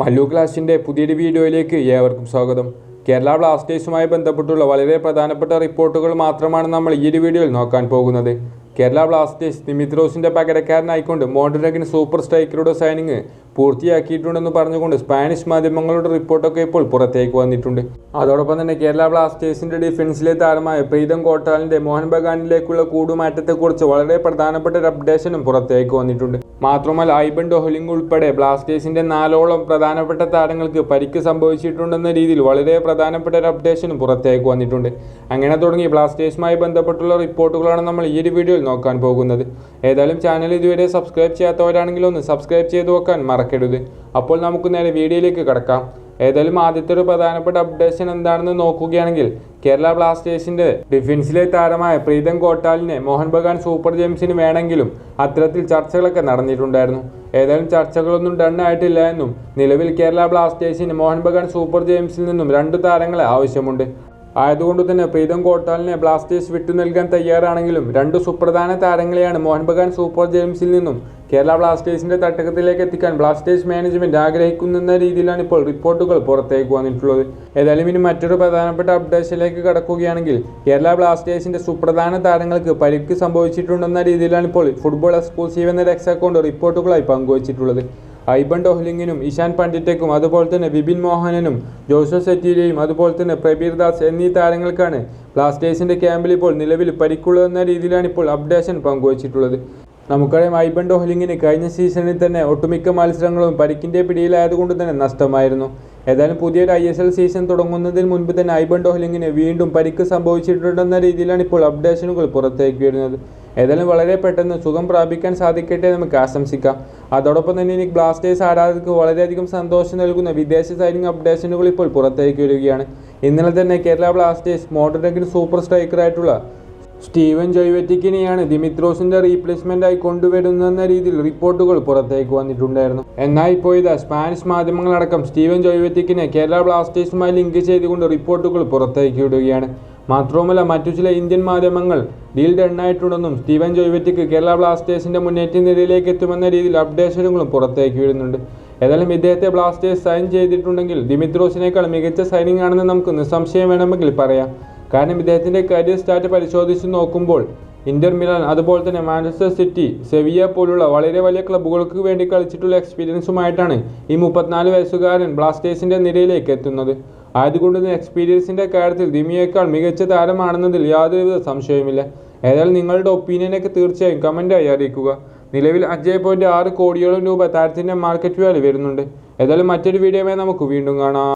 മല്ലു ക്ലാസിന്റെ പുതിയൊരു വീഡിയോയിലേക്ക് ഏവർക്കും സ്വാഗതം. കേരള ബ്ലാസ്റ്റേഴ്സുമായി ബന്ധപ്പെട്ടുള്ള വളരെ പ്രധാനപ്പെട്ട റിപ്പോർട്ടുകൾ മാത്രമാണ് നമ്മൾ ഈ ഒരു വീഡിയോയിൽ നോക്കാൻ പോകുന്നത്. കേരള ബ്ലാസ്റ്റേഴ്സ് ദിമിത്രോസിന്റെ പകരക്കാരനായിക്കൊണ്ട് മോഡ്രഗിന് സൂപ്പർ സ്ട്രൈക്കറുടെ സൈനിങ് പൂർത്തിയാക്കിയിട്ടുണ്ടെന്ന് പറഞ്ഞുകൊണ്ട് സ്പാനിഷ് മാധ്യമങ്ങളുടെ റിപ്പോർട്ടൊക്കെ ഇപ്പോൾ പുറത്തേക്ക് വന്നിട്ടുണ്ട്. അതോടൊപ്പം തന്നെ കേരള ബ്ലാസ്റ്റേഴ്സിന്റെ ഡിഫൻസിലെ താരമായ പ്രീതം കോട്ടാലിന്റെ മോഹൻ ബഗാനിലേക്കുള്ള കൂടുമാറ്റത്തെക്കുറിച്ച് വളരെ പ്രധാനപ്പെട്ട ഒരു അപ്ഡേഷനും പുറത്തേക്ക് വന്നിട്ടുണ്ട്. മാത്രമല്ല ഐബൻ ഡോഹ്ലിംഗ് ഉൾപ്പെടെ ബ്ലാസ്റ്റേഴ്സിന്റെ നാലോളം പ്രധാനപ്പെട്ട താരങ്ങൾക്ക് പരിക്ക് സംഭവിച്ചിട്ടുണ്ടെന്ന രീതിയിൽ വളരെ പ്രധാനപ്പെട്ട ഒരു അപ്ഡേഷനും പുറത്തേക്ക് വന്നിട്ടുണ്ട്. അങ്ങനെ തുടങ്ങി ബ്ലാസ്റ്റേഴ്സുമായി ബന്ധപ്പെട്ടുള്ള റിപ്പോർട്ടുകളാണ് നമ്മൾ ഈ ഒരു വീഡിയോയിൽ നോക്കാൻ പോകുന്നത്. ഏതായാലും ചാനൽ ഇതുവരെ സബ്സ്ക്രൈബ് ചെയ്യാത്തവരാണെങ്കിൽ ഒന്ന് സബ്സ്ക്രൈബ് ചെയ്ത് നോക്കാൻ മറക്കരുത്. അപ്പോൾ നമുക്ക് നേരെ വീഡിയോയിലേക്ക് കിടക്കാം. ഏതായാലും ആദ്യത്തെ ഒരു പ്രധാനപ്പെട്ട അപ്ഡേഷൻ എന്താണെന്ന് നോക്കുകയാണെങ്കിൽ കേരള ബ്ലാസ്റ്റേഴ്സിന്റെ ഡിഫൻസിലെ താരമായ പ്രീതം കോട്ടാലിനെ മോഹൻ ബഗാൻ സൂപ്പർ ജെയിംസിന് വേണമെങ്കിലും അത്തരത്തിൽ ചർച്ചകളൊക്കെ നടന്നിട്ടുണ്ടായിരുന്നു. ഏതായാലും ചർച്ചകളൊന്നും ഡൺ ആയിട്ടില്ല എന്നും നിലവിൽ കേരള ബ്ലാസ്റ്റേഴ്സിന് മോഹൻ ബഗാൻ സൂപ്പർ ജെയിംസിൽ നിന്നും രണ്ട് താരങ്ങളെ ആവശ്യമുണ്ട്. ആയതുകൊണ്ട് തന്നെ പ്രീതം കോട്ടാലിനെ ബ്ലാസ്റ്റേഴ്സ് വിട്ടു നൽകാൻ തയ്യാറാണെങ്കിലും രണ്ട് സുപ്രധാന താരങ്ങളെയാണ് മോഹൻ ബഗാൻ സൂപ്പർ ജെയിംസിൽ നിന്നും കേരള ബ്ലാസ്റ്റേഴ്സിന്റെ തട്ടകത്തിലേക്ക് എത്തിക്കാൻ ബ്ലാസ്റ്റേഴ്സ് മാനേജ്മെന്റ് ആഗ്രഹിക്കുന്ന രീതിയിലാണ് ഇപ്പോൾ റിപ്പോർട്ടുകൾ പുറത്തേക്ക് വന്നിട്ടുള്ളത്. ഏതായാലും ഇനി മറ്റൊരു പ്രധാനപ്പെട്ട അപ്ഡേഷനിലേക്ക് കടക്കുകയാണെങ്കിൽ കേരള ബ്ലാസ്റ്റേഴ്സിന്റെ സുപ്രധാന താരങ്ങൾക്ക് പരിക്ക് സംഭവിച്ചിട്ടുണ്ടെന്ന രീതിയിലാണ് ഇപ്പോൾ ഫുട്ബോൾ എക്സ്ക്ലൂസീവ് എന്ന രക്ഷ അക്കൗണ്ട് റിപ്പോർട്ടുകളായി പങ്കുവച്ചിട്ടുള്ളത്. ഐബൺ ഡോഹ്ലിങ്ങിനും ഇഷാൻ പണ്ഡിറ്റയ്ക്കും അതുപോലെ തന്നെ ബിബിൻ മോഹനനും ജോസഫ് സെറ്റീരിയയും അതുപോലെ തന്നെ പ്രബീർ ദാസ് എന്നീ താരങ്ങൾക്കാണ് ബ്ലാസ്റ്റേഴ്സിന്റെ ക്യാമ്പിൽ ഇപ്പോൾ നിലവിൽ പരിക്കുള്ളതെന്ന രീതിയിലാണ് ഇപ്പോൾ അപ്ഡേഷൻ പങ്കുവച്ചിട്ടുള്ളത്. നമുക്കറിയാം ഐബൺ ഡോഹ്ലിങ്ങിന് കഴിഞ്ഞ സീസണിൽ തന്നെ ഒട്ടുമിക്ക മത്സരങ്ങളും പരിക്കിന്റെ പിടിയിലായതുകൊണ്ട് തന്നെ നഷ്ടമായിരുന്നു. ഏതായാലും പുതിയൊരു ഐ എസ് എൽ സീസൺ തുടങ്ങുന്നതിന് മുൻപ് തന്നെ ഐബൺ ഡോഹ്ലിങ്ങിന് വീണ്ടും പരിക്ക് സംഭവിച്ചിട്ടുണ്ടെന്ന രീതിയിലാണ് ഇപ്പോൾ അപ്ഡേഷനുകൾ പുറത്തേക്ക് വരുന്നത്. ഏതായാലും വളരെ പെട്ടെന്ന് സുഖം പ്രാപിക്കാൻ സാധിക്കട്ടെ നമുക്ക് ആശംസിക്കാം. അതോടൊപ്പം തന്നെ ഇനി ബ്ലാസ്റ്റേഴ്സ് ആരാധകർക്ക് വളരെയധികം സന്തോഷം നൽകുന്ന വിദേശ സൈനിക അപ്ഡേഷനുകൾ ഇപ്പോൾ പുറത്തേക്ക് വരികയാണ്. ഇന്നലെ തന്നെ കേരള ബ്ലാസ്റ്റേഴ്സ് മോട്ടറിനെക്കിന് സൂപ്പർ സ്ട്രൈക്കറായിട്ടുള്ള സ്റ്റീവൻ ജോയ്വറ്റിക്കിനെയാണ് ദിമിത്രോസിന്റെ റീപ്ലേസ്മെന്റ് ആയി കൊണ്ടുവരുന്നെന്ന രീതിയിൽ റിപ്പോർട്ടുകൾ പുറത്തേക്ക് വന്നിട്ടുണ്ടായിരുന്നു. എന്നാൽ ഇപ്പോൾ ഇത് സ്പാനിഷ് മാധ്യമങ്ങളടക്കം സ്റ്റീവൻ ജോയ്വറ്റിക്കിനെ കേരള ബ്ലാസ്റ്റേഴ്സുമായി ലിങ്ക് ചെയ്തുകൊണ്ട് റിപ്പോർട്ടുകൾ പുറത്തേക്ക് വിടുകയാണ്. മാത്രവുമല്ല മറ്റു ചില ഇന്ത്യൻ മാധ്യമങ്ങൾ ഡീൽ ഡണ്ണായിട്ടുണ്ടെന്നും സ്റ്റീവൻ ജോയ്വറ്റിക്ക് കേരള ബ്ലാസ്റ്റേഴ്സിന്റെ മുന്നേറ്റ നിരയിലേക്ക് എത്തുമെന്ന രീതിയിൽ അപ്ഡേഷനുകളും പുറത്തേക്ക് വരുന്നുണ്ട്. ഏതായാലും ഇദ്ദേഹത്തെ ബ്ലാസ്റ്റേഴ്സ് സൈൻ ചെയ്തിട്ടുണ്ടെങ്കിൽ ദിമിത്രോസിനേക്കാൾ മികച്ച സൈനിങ് ആണെന്ന് നമുക്ക് നിസ്സംശയം വേണമെങ്കിൽ പറയാം. കാരണം ഇദ്ദേഹത്തിന്റെ കരിയർ സ്റ്റാറ്റ് പരിശോധിച്ച് നോക്കുമ്പോൾ ഇന്റർ മിലാൻ അതുപോലെ തന്നെ മാഞ്ചസ്റ്റർ സിറ്റി സെവിയ പോലുള്ള വളരെ വലിയ ക്ലബ്ബുകൾക്ക് വേണ്ടി കളിച്ചിട്ടുള്ള എക്സ്പീരിയൻസുമായിട്ടാണ് ഈ മുപ്പത്തിനാല് വയസ്സുകാരൻ ബ്ലാസ്റ്റേഴ്സിന്റെ നിരയിലേക്ക് എത്തുന്നത്. ആയതുകൊണ്ട് തന്നെ എക്സ്പീരിയൻസിന്റെ കാര്യത്തിൽ ദിമിയേക്കാൾ മികച്ച താരമാണെന്നതിൽ യാതൊരുവിധ സംശയവുമില്ല. ഏതായാലും നിങ്ങളുടെ ഒപ്പീനിയനൊക്കെ തീർച്ചയായും കമന്റായി അറിയിക്കുക. നിലവിൽ അഞ്ച് പോയിന്റ് ആറ് കോടിയോളം രൂപ താരത്തിന്റെ മാർക്കറ്റ് വാല്യൂ വരുന്നുണ്ട്. ഏതായാലും മറ്റൊരു വീഡിയോയുമായി നമുക്ക് വീണ്ടും കാണാം.